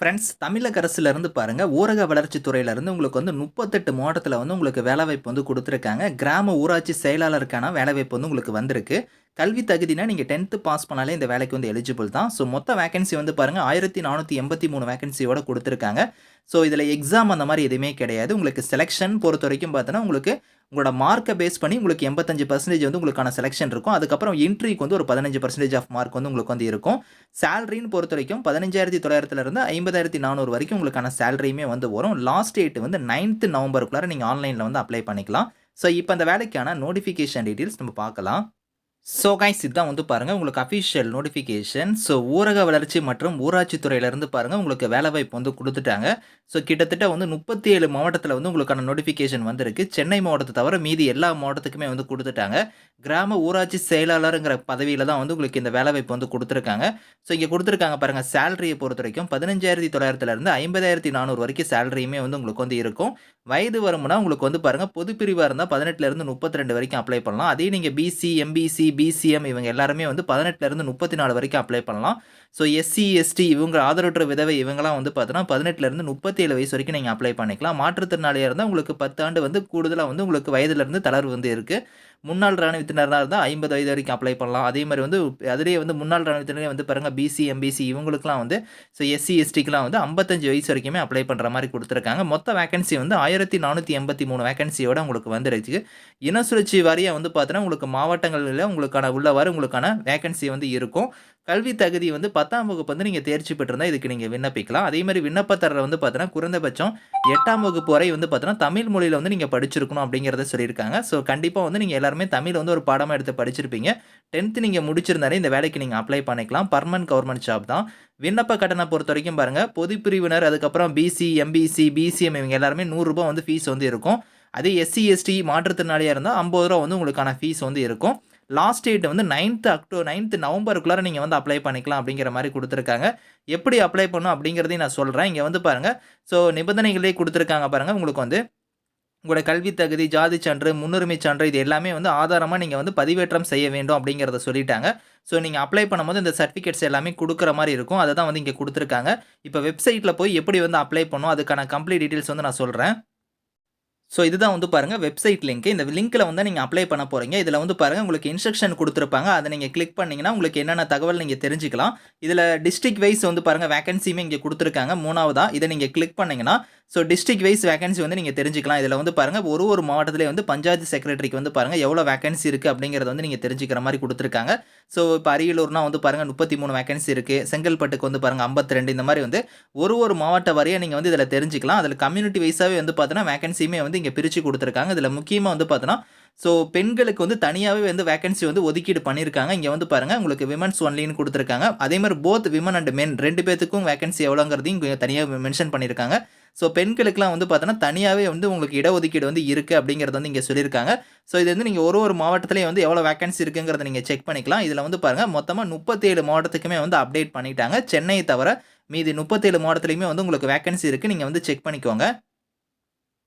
Friends தமிழக அரசுலேருந்து பாருங்கள் ஊரக வளர்ச்சி துறையிலேருந்து உங்களுக்கு வந்து முப்பத்தெட்டு மாவட்டத்தில் வந்து உங்களுக்கு வேலைவாய்ப்பு வந்து கொடுத்துருக்காங்க. கிராம ஊராட்சி செயலாளருக்கான வேலைவாய்ப்பு வந்து உங்களுக்கு வந்திருக்கு. கல்வி தகுதினா நீங்கள் டென்த்து பாஸ் பண்ணாலே இந்த வேலைக்கு வந்து எலிஜிபிள் தான். ஸோ மொத்த வேகன்சி வந்து பாருங்கள் ஆயிரத்தி நானூற்றி எண்பத்தி மூணு வேகன்சியோட கொடுத்துருக்காங்க. ஸோ இதில் எக்ஸாம் அந்த மாதிரி எதுவுமே கிடையாது. உங்களுக்கு செலெக்ஷன் பொறுத்த வரைக்கும் பார்த்தோன்னா உங்களுக்கு உங்களோட மார்க்கை பேஸ் பண்ணி உங்களுக்கு எண்பத்தஞ்சு பர்சன்டேஜ் வந்து உங்களுக்கான செலெக்ஷன் இருக்கும். அதுக்கப்புறம் இன்ட்ரிக்கு வந்து ஒரு பதினஞ்சு பர்சன்டேஜ் ஆஃப் மார்க் வந்து உங்களுக்கு வந்து இருக்கும். சேலரின்னு பொறுத்த வரைக்கும் பதினஞ்சாயிரத்தி தொள்ளாயிரத்துலேருந்து ஐம்பதாயிரத்தி நானூறு வரைக்கும் உங்களுக்கான சேலரியுமே வந்து வரும். லாஸ்ட் டேட் வந்து நைன்த்து நவம்பருக்குள்ளார நீங்கள் ஆன்லைனில் வந்து அப்ளை பண்ணிக்கலாம். ஸோ இப்போ அந்த வேலைக்கான நோட்டிஃபிகேஷன் டீட்டெயில்ஸ் நம்ம பார்க்கலாம். ஸோ கைஸ் இதுதான் வந்து பாருங்கள் உங்களுக்கு அஃபிஷியல் நோட்டிஃபிகேஷன் ஸோ ஊரக வளர்ச்சி மற்றும் ஊராட்சி துறையிலேருந்து பாருங்கள் உங்களுக்கு வேலைவாய்ப்பு வந்து கொடுத்துட்டாங்க. ஸோ கிட்டத்தட்ட வந்து முப்பத்தி ஏழு மாவட்டத்தில் வந்து உங்களுக்கான நோட்டிஃபிகேஷன் வந்திருக்கு. சென்னை மாவட்டத்தை தவிர மீதி எல்லா மாவட்டத்துக்குமே வந்து கொடுத்துட்டாங்க. கிராம ஊராட்சி செயலாளருங்கிற பதவியில் தான் வந்து உங்களுக்கு இந்த வேலைவாய்ப்பு வந்து கொடுத்துருக்காங்க. ஸோ இங்கே கொடுத்துருக்காங்க பாருங்கள் சேலரியை பொறுத்த வரைக்கும் பதினஞ்சாயிரத்தி தொள்ளாயிரத்துலேருந்து ஐம்பதாயிரத்தி நானூறு வரைக்கும் சேலரியுமே வந்து உங்களுக்கு வந்து இருக்கும். வயது வரும்னா உங்களுக்கு வந்து பாருங்கள் பொது பிரிவாக இருந்தால் பதினெட்டுலேருந்து முப்பத்தி ரெண்டு வரைக்கும் அப்ளை பண்ணலாம். அதே நீங்கள் பிசி எம்பிசி பிசிஎம் இவங்க எல்லாருமே வந்து பதினெட்டுலேருந்து முப்பத்தி நாலு வரைக்கும் அப்ளை பண்ணலாம். ஸோ எஸ்சி எஸ்டி இவங்க ஆதரவற்ற விதவை இவங்கலாம் வந்து பார்த்தோன்னா பதினெட்டுலேருந்து முப்பத்தி ஏழு வயசு வரைக்கும் நீங்கள் அப்ளை பண்ணிக்கலாம். மாற்றுத்திறனாளியாக இருந்தால் உங்களுக்கு பத்து ஆண்டு வந்து கூடுதலாக வந்து உங்களுக்கு வயதுலேருந்து தளர்வு வந்து இருக்குது முன்னாள் ராணுவத்தினராக இருந்தால் ஐம்பது வயது வரைக்கும் அப்ளை பண்ணலாம். அதே மாதிரி வந்து அதிலேயே வந்து முன்னாள் ராணுவத்தினரே வந்து பாருங்கள் பிசி எம்பிசி இவங்களுக்குலாம் வந்து ஸோ எஸ்சி எஸ்டிக்கெலாம் வந்து ஐம்பத்தஞ்சு வயசு வரைக்குமே அப்ளை பண்ணுற மாதிரி கொடுத்துருக்காங்க. மொத்த வேகன்சி வந்து ஆயிரத்தி நானூற்றி எண்பத்தி மூணு வேகன்சியோட உங்களுக்கு வந்துருச்சு. இன சுழற்சி வாரியாக வந்து பார்த்தோன்னா உங்களுக்கு மாவட்டங்களில் உங்களுக்கான உள்ளவாறு உங்களுக்கான வேகன்சி வந்து இருக்கும். கல்வி தகுதி வந்து பத்தாம் வகுப்பு வந்து நீங்கள் தேர்ச்சி பெற்றிருந்தால் இதுக்கு நீங்கள் விண்ணப்பிக்கலாம். அதே மாதிரி விண்ணப்பத்தர வந்து பார்த்தோன்னா குறைந்தபட்சம் எட்டாம் வகுப்பு வரை வந்து பார்த்தோன்னா தமிழ் மொழியில் வந்து நீங்கள் படிச்சிருக்கணும் அப்படிங்கிறத சொல்லியிருக்காங்க. ஸோ கண்டிப்பாக வந்து நீங்கள் எல்லாருமே தமிழ் வந்து ஒரு பாடமாக எடுத்து படிச்சிருப்பீங்க. டென்த்து நீங்கள் முடிச்சிருந்தாலே இந்த வேலைக்கு நீங்கள் அப்ளை பண்ணிக்கலாம். பர்மனன்ட் கவர்மெண்ட் ஜாப் தான். விண்ணப்ப கட்டணம் பொறுத்த வரைக்கும் பாருங்கள் பொது பிரிவினர் அதுக்கப்புறம் பிசி எம்பிசி பிசிஎம் இவங்க எல்லாருமே நூறுரூபா வந்து ஃபீஸ் வந்து இருக்கும். அதே எஸ்சி எஸ்டி மாற்றுத்திறனாளியாக இருந்தால் ஐம்பது ரூபா வந்து உங்களுக்கான ஃபீஸ் வந்து இருக்கும். லாஸ்ட் டேட் வந்து நைன்த்து அக்டோ நைன்த்து நவம்பருக்குள்ளார நீங்கள் வந்து அப்ளை பண்ணிக்கலாம் அப்படிங்கிற மாதிரி கொடுத்துருக்காங்க. எப்படி அப்ளை பண்ணும் அப்படிங்கிறதையும் நான் சொல்கிறேன் இங்கே வந்து பாருங்கள் ஸோ நிபந்தனைகளே கொடுத்துருக்காங்க பாருங்கள் உங்களுக்கு வந்து உங்களோட கல்வி தகுதி ஜாதி சான்று முன்னுரிமை சான்று இது எல்லாமே வந்து ஆதாரமாக நீங்கள் வந்து பதிவேற்றம் செய்ய வேண்டும் அப்படிங்கிறத சொல்லிட்டாங்க. ஸோ நீங்கள் அப்ளை பண்ணும்போது இந்த சர்டிஃபிகேட்ஸ் எல்லாமே கொடுக்குற மாதிரி இருக்கும். அதை தான் வந்து இங்கே கொடுத்துருக்காங்க. இப்போ வெப்சைட்டில் போய் எப்படி வந்து அப்ளை பண்ணும் அதுக்கான கம்ப்ளீட் டீட்டெயில்ஸ் வந்து நான் சொல்கிறேன் ஸோ இதுதான் வந்து பாருங்கள் வெப்சைட் லிங்க் இந்த லிங்க்கில் வந்து நீங்கள் அப்ளை பண்ண போகிறீங்க இதில் வந்து பாருங்கள் உங்களுக்கு இன்ஸ்ட்ரக்ஷன் கொடுத்துருப்பாங்க. அதை நீங்கள் கிளிக் பண்ணிங்கன்னா உங்களுக்கு என்னென்ன தகவல் நீங்கள் தெரிஞ்சுக்கலாம். இதில் டிஸ்ட்ரிக் வைஸ் வந்து பாருங்கள் வேகன்சியுமே இங்கே கொடுத்துருக்காங்க. மூணாவதாக இதை நீங்கள் கிளிக் பண்ணிங்கன்னா ஸோ டிஸ்ட்ரிக் வைஸ் வேகன்சி வந்து நீங்கள் தெரிஞ்சுக்கலாம். இதில் வந்து பாருங்கள் ஒரு ஒரு மாவட்டத்திலே வந்து பஞ்சாயத்து செக்ரட்டரிக்கு வந்து பாருங்கள் எவ்வளோ வேகன்சி இருக்குது அப்படிங்கிறத வந்து நீங்கள் தெரிஞ்சுக்கிற மாதிரி கொடுத்துருக்காங்க. ஸோ இப்போ அரியலூர்னா வந்து பாருங்கள் முப்பத்தி மூணு வேகன்சி இருக்குது செங்கல்பட்டுக்கு வந்து பாருங்கள் ஐம்பத்தி ரெண்டு இந்த மாதிரி வந்து ஒரு ஒரு மாவட்ட வரையும் நீங்கள் வந்து இதில் தெரிஞ்சுக்கலாம். அதில் கம்யூனிட்டி வைஸாகவே வந்து பார்த்தோன்னா வேகன்சியுமே வந்து இங்கே பிரித்து கொடுத்துருக்காங்க. இதில் முக்கியமாக வந்து பார்த்தோன்னா ஸோ பெண்களுக்கு வந்து தனியாகவே வந்து வேகன்சி வந்து ஒதுக்கீடு பண்ணியிருக்காங்க இங்கே வந்து பாருங்கள் உங்களுக்கு விமன்ஸ் ஒன்லின்னு கொடுத்துருக்காங்க. அதே மாதிரி போத் விமன் அண்ட் மென் ரெண்டு பேத்துக்கும் வேகன்சி எவ்வளோங்கிறதையும் இங்கே தனியாக மென்ஷன் பண்ணியிருக்காங்க ஸோ பெண்களுக்குலாம் வந்து பார்த்தோன்னா தனியாகவே வந்து உங்களுக்கு இடஒதுக்கீடு வந்து இருக்குது அப்படிங்கிறது வந்து இங்கே சொல்லியிருக்காங்க. ஸோ இது வந்து நீங்கள் ஒரு ஒரு மாவட்டத்துலேயும் வந்து எவ்வளோ வேகன்சி இருக்குங்கிறத நீங்கள் செக் பண்ணிக்கலாம். இதில் வந்து பாருங்கள் மொத்தமாக முப்பத்தேழு மாவட்டத்துக்குமே வந்து அப்டேட் பண்ணிட்டாங்க. சென்னையை தவிர மீதி முப்பத்தேழு மாவட்டத்துலையுமே வந்து உங்களுக்கு வேகன்சி இருக்குது நீங்கள் வந்து செக் பண்ணிக்கோங்க.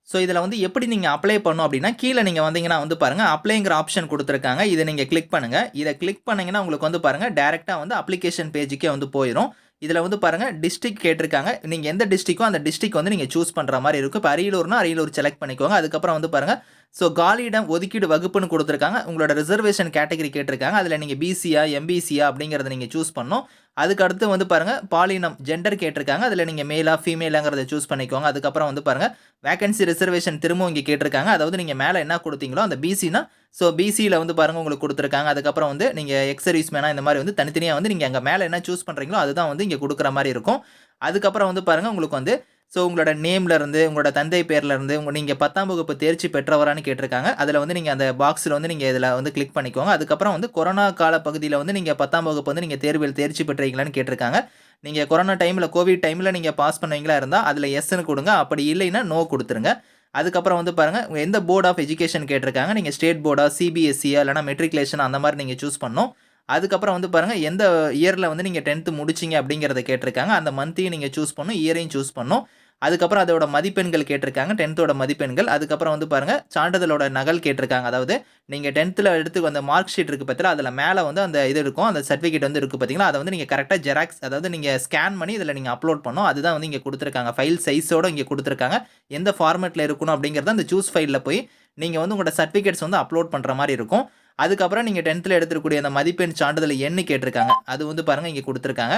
ஸோ இதில் வந்து எப்படி நீங்கள் அப்ளை பண்ணும் அப்படின்னா கீழே நீங்கள் வந்தீங்கன்னா வந்து பாருங்கள் அப்ளைங்கிற ஆப்ஷன் கொடுத்துருக்காங்க. இதை நீங்கள் கிளிக் பண்ணுங்கள் இதை கிளிக் பண்ணிங்கன்னா உங்களுக்கு வந்து பாருங்கள் டேரெக்டாக வந்து அப்ளிகேஷன் பேஜுக்கே வந்து போயிடும் இதில் வந்து பாருங்கள் டிஸ்ட்ரிக் கேட்டிருக்காங்க. நீங்கள் எந்த டிஸ்ட்ரிக்கோ அந்த டிஸ்ட்ரிக் வந்து நீங்கள் சூஸ் பண்ணுற மாதிரி இருக்கும். இப்போ அரியலூர்னா அரியலூர் செலக்ட் பண்ணிக்கோங்க. அதுக்கப்புறம் வந்து பாருங்கள் ஸோ காலியிடம் ஒதுக்கீடு வகுப்புன்னு கொடுத்துருக்காங்க. உங்களோட ரிசர்வேஷன் கேட்டகரி கேட்டிருக்காங்க. அதில் நீங்கள் பிசியா எம்பிசியா அப்படிங்கிறத நீங்கள் சூஸ் பண்ணணும். அதுக்கு அடுத்து வந்து பாருங்கள் பாலினம் ஜெண்டர் கேட்டிருக்காங்க. அதில் நீங்கள் மேலா ஃபீமேலாங்கிறத சூஸ் பண்ணிக்கோங்க. அதுக்கப்புறம் வந்து பாருங்கள் வேகன்சி ரிசர்வேஷன் திரும்பவும் இங்கே கேட்டிருக்காங்க. அதாவது நீங்கள் மேலே என்ன கொடுத்தீங்களோ அந்த பிசினா ஸோ பிசியில் வந்து பாருங்கள் உங்களுக்கு கொடுத்துருக்காங்க. அதுக்கப்புறம் வந்து நீங்கள் எக்ஸர்வீஸ் மேனா இந்த மாதிரி வந்து தனித்தனியாக வந்து நீங்கள் அங்கே மேலே என்ன சூஸ் பண்ணுறீங்களோ அதுதான் வந்து இங்கே கொடுக்குற மாதிரி இருக்கும். அதுக்கப்புறம் வந்து பாருங்கள் உங்களுக்கு வந்து ஸோ உங்களோட நேம்லேருந்து உங்களோட தந்தை பேர்லேருந்து உங்கள் நீங்கள் பத்தாம் வகுப்பு தேர்ச்சி பெற்றவரான்னு கேட்டிருக்காங்க. அதில் வந்து நீங்கள் அந்த பாக்ஸில் வந்து நீங்கள் இதில் வந்து கிளிக் பண்ணிக்கோங்க. அதுக்கப்புறம் வந்து கொரோனா கால பகுதியில் வந்து நீங்கள் பத்தாம் வகுப்பு வந்து நீங்கள் தேர்வில் தேர்ச்சி பெற்றீங்களான்னு கேட்டிருக்காங்க. நீங்கள் கொரோனா டைமில் கோவிட் டைமில் நீங்கள் பாஸ் பண்ணுவீங்களா இருந்தால் அதில் எஸ்ன்னு கொடுங்க. அப்படி இல்லைன்னா நோ கொடுத்துருங்க. அதுக்கப்புறம் வந்து பாருங்கள் எந்த போர்ட் ஆஃப் எஜுகேஷன் கேட்டிருக்காங்க? நீங்கள் ஸ்டேட் போர்டா சிபிஎஸ்சியா இல்லைனா மெட்ரிகுலேஷன் அந்த மாதிரி நீங்கள் சூஸ் பண்ணணும். அதுக்கப்புறம் வந்து பாருங்கள் எந்த இயரில் வந்து நீங்கள் டென்த்து முடிச்சிங்க அப்படிங்கிறத கேட்டிருக்காங்க. அந்த மந்த்தையும் நீங்கள் சூஸ் பண்ணணும் இயரையும் சூஸ் பண்ணும். அதுக்கப்புறம் அதோட மதிப்பெண்கள் கேட்டிருக்காங்க டென்த்தோட மதிப்பெண்கள். அதுக்கப்புறம் வந்து பாருங்கள் சான்றிதழோட நகல் கேட்டிருக்காங்க. அதாவது நீங்கள் டென்த்தில் எடுத்து வந்த மார்க் ஷீட் இருக்குது பார்த்தீங்களா அதில் மேலே வந்து அந்த இது இருக்கும் அந்த சர்டிஃபிகேட் வந்து இருக்குது பார்த்தீங்களா அதை வந்து நீங்கள் கரெக்டாக ஜெராக்ஸ் அதாவது நீங்கள் ஸ்கேன் பண்ணி இதில் நீங்கள் அப்லோட் பண்ணோம் அதுதான் வந்து இங்கே கொடுத்துருக்காங்க. ஃபைல் சைஸோட இங்கே கொடுத்துருக்காங்க. எந்த ஃபார்மேட்டில் இருக்கணும் அப்படிங்கிறத அந்த சூஸ் ஃபைலில் போய் நீங்கள் வந்து உங்களோட சர்டிஃபிகேட்ஸ் வந்து அப்லோட் பண்ணுற மாதிரி இருக்கும். அதுக்கப்புறம் நீங்கள் டென்த்தில் எடுத்துக்கூடிய அந்த மதிப்பெண் சான்றிதழ் எண்ணு கேட்டிருக்காங்க அது வந்து பாருங்கள் இங்கே கொடுத்துருக்காங்க.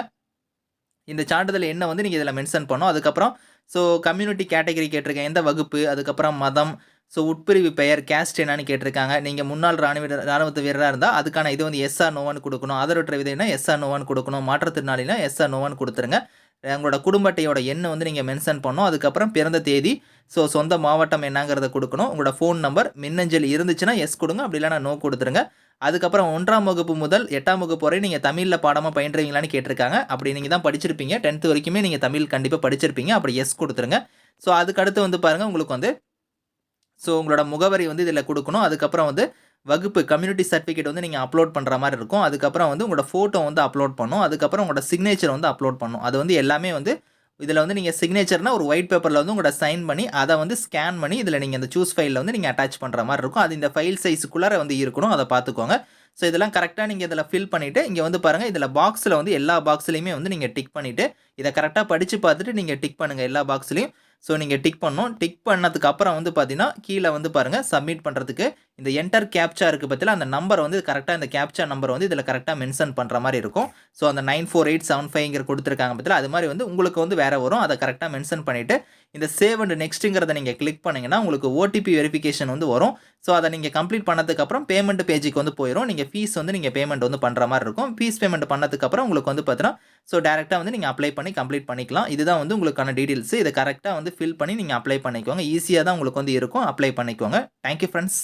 இந்த சான்றிதழ் என்ன வந்து நீங்கள் இதில் மென்ஷன் பண்ணோம் அதுக்கப்புறம் ஸோ கம்யூனிட்டி கேட்டகரி கேட்டிருக்கேன். எந்த வகுப்பு? அதுக்கப்புறம் மதம். ஸோ உட்பிரிவு பெயர் கேஸ்ட் என்னன்னு கேட்டிருக்காங்க. நீங்கள் முன்னாள் ராணுவ ராணுவத்து வீரராக இருந்தால் அதுக்கான இது வந்து எஸ்ஆர் நோவான்னு கொடுக்கணும். ஆதரவற்ற விதைனா எஸ்ஆர் நோவான்னு கொடுக்கணும். மாற்றுத்திறனாளினா எஸ்ஆர் நோவான்னு கொடுத்துருங்க. உங்களோட குடும்ப அட்டையோட எண்ணை வந்து நீங்கள் மென்ஷன் பண்ணணும். அதுக்கப்புறம் பிறந்த தேதி ஸோ சொந்த மாவட்டம் என்னங்கிறத கொடுக்கணும். உங்களோட ஃபோன் நம்பர் மின்னஞ்சல் இருந்துச்சுன்னா எஸ் கொடுங்க. அப்படி இல்லைனா நோ கொடுத்துருங்க. அதுக்கப்புறம் ஒன்றாம் வகுப்பு முதல் எட்டாம் வகுப்பு வரை நீங்கள் தமிழில் பாடமாக பயின்றீங்களான்னு கேட்டிருக்காங்க. அப்படி நீங்கள் தான் படிச்சிருப்பீங்க. டென்த்து வரைக்குமே நீங்கள் தமிழ் கண்டிப்பாக படிச்சிருப்பீங்க. அப்படி எஸ் கொடுத்துருங்க. ஸோ அதுக்கு அடுத்து வந்து பாருங்கள் உங்களுக்கு வந்து ஸோ உங்களோட முகவரி வந்து இதில் கொடுக்கணும். அதுக்கப்புறம் வந்து வகுப்பு கம்யூனிட்டி சர்டிஃபிகேட் வந்து நீங்கள் அப்லோட் பண்ணுற மாதிரி இருக்கும். அதுக்கப்புறம் வந்து உங்களோட ஃபோட்டோ வந்து அப்லோட் பண்ணும். அதுக்கப்புறம் உங்களோட சிக்னேச்சர் வந்து அப்லோட் பண்ணும். அது வந்து எல்லாமே வந்து இதில் வந்து நீங்கள் சிக்னேச்சர்னால் ஒரு ஒயிட் பேப்பரில் வந்து உங்களோட சைன் பண்ணி அதை வந்து ஸ்கேன் பண்ணி இதில் நீங்கள் அந்த சூஸ் ஃபைலில் வந்து நீங்கள் அட்டாச் பண்ணுற மாதிரி இருக்கும். அது இந்த ஃபைல் சைஸுக்குள்ளார வந்து இருக்கணும். அதை பார்த்துக்கோங்க. ஸோ இதெல்லாம் கரெக்டாக நீங்கள் இதில் ஃபில் பண்ணிவிட்டு இங்கே வந்து பாருங்கள் இதில் பாக்ஸில் வந்து எல்லா பாக்ஸ்லையுமே வந்து நீங்கள் டிக் பண்ணிவிட்டு இதை கரெக்டாக படித்து பார்த்துட்டு நீங்கள் டிக் பண்ணுங்கள் எல்லா பாக்ஸ்லையும் ஸோ நீங்கள் டிக் பண்ணணும் டிக் பண்ணதுக்கு அப்புறம் வந்து பார்த்தீங்கன்னா கீழே வந்து பாருங்கள் சப்மிட் பண்ணுறதுக்கு இந்த என்டர் கேப்ச்சா இருக்குது பற்றில அந்த நம்பர் வந்து கரெக்டாக இந்த கேப்சா நம்பர் வந்து இதில் கரெக்டாக மென்ஷன் பண்ணுற மாதிரி இருக்கும். ஸோ அந்த நைன் ஃபோர் எயிட் செவன் ஃபைவ்ங்கிற கொடுத்துருக்காங்க பற்றில அது மாதிரி வந்து உங்களுக்கு வந்து வேறு வரும். அதை கரெக்டாக மென்ஷன் பண்ணிவிட்டு இந்த சேவ் அண்ட் நெக்ஸ்ட்டுங்கிறத நீங்கள் கிளிக் பண்ணிங்கன்னா உங்களுக்கு ஓடிபி வெரிஃபிகேஷன் வந்து வரும். ஸோ அதை நீங்கள் கம்ப்ளீட் பண்ணதுக்கப்புறம் பேமெண்ட் பேஜுக்கு வந்து போயிடும் நீங்கள் ஃபீஸ் வந்து நீங்கள் பேமெண்ட் வந்து பண்ணுற மாதிரி இருக்கும். ஃபீஸ் பேமெண்ட் பண்ணதுக்கப்புறம் உங்களுக்கு வந்து பார்த்தீங்கன்னா ஸோ டேரெக்டாக வந்து நீங்கள் அப்ளை பண்ணி கம்ப்ளீட் பண்ணிக்கலாம். இதுதான் வந்து உங்களுக்கான டீட்டெயில்ஸ் இதை கரெக்டாக வந்து ஃபில் பண்ணி நீங்கள் அப்ளை பண்ணிக்கோங்க. ஈஸியாக தான் உங்களுக்கு வந்து இருக்கும். அப்ளை பண்ணிக்கோங்க. Thank you friends